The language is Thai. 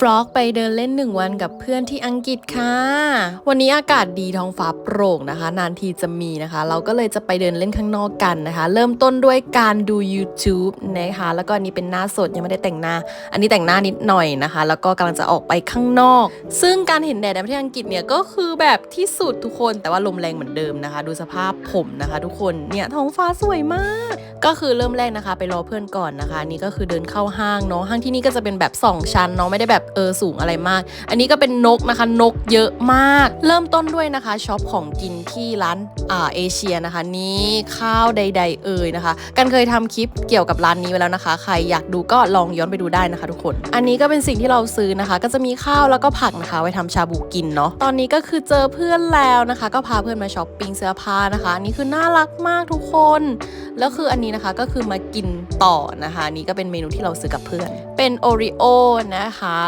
วล็อกไปเดินเล่นหนึ่งวันกับเพื่อนที่อังกฤษค่ะ วันนี้อากาศดีท้องฟ้าโปร่งนะคะ นานทีจะมีนะคะ เราก็เลยจะไปเดินเล่นข้างนอกกันนะคะ เริ่มต้นด้วยการดู YouTube นะคะ แล้วก็อันนี้เป็นหน้าสดยังไม่ได้แต่งหน้า อันนี้แต่งหน้านิดหน่อยนะคะ แล้วก็กำลังจะออกไปข้างนอก ซึ่งการเห็นแดดในประเทศอังกฤษเนี่ยก็คือแบบที่สุดทุกคนแต่ว่าลมแรงเหมือนเดิมนะคะ ดูสภาพผมนะคะ ทุกคนเนี่ยท้องฟ้าสวยมาก ก็คือเริ่มแรกนะคะ ไปรอเพื่อนก่อนนะคะนนี่ก็คือเดินเข้าห้างเนาะห้างที่นี่ก็จะเป็นแบบ 2 ชั้นเนาะไม่ได้แบบเออสูงอะไรมาก อันนี้ก็เป็นนกนะคะนกเยอะมาก เริ่มต้นด้วยนะคะช็อปของกินที่ร้านอ่าเอเชียนะคะนี่ข้าวใด ๆ เอ่ยนะคะ กันเคยทำคลิปเกี่ยวกับร้านนี้ไว้แล้วนะคะ ใครอยากดูก็ลองย้อนไปดูได้นะคะ ทุกคน อันนี้ก็เป็นสิ่งที่เราซื้อนะคะ ก็จะมีข้าวแล้วก็ผักนะคะไว้ทำชาบูกินเนาะตอนนี้ก็คือเจอเพื่อนแล้วนะคะ ก็พาเพื่อนมาช้อปปิ้งเสื้อผ้านะคะอันนี้คือน่ารักมากทุกคน แล้วคืออันนี้นะคะก็คือมากินต่อนะคะนนี่ก็เป็นเมนูที่เราซื้อกับเพื่อน เป็นโอริโอนะคะ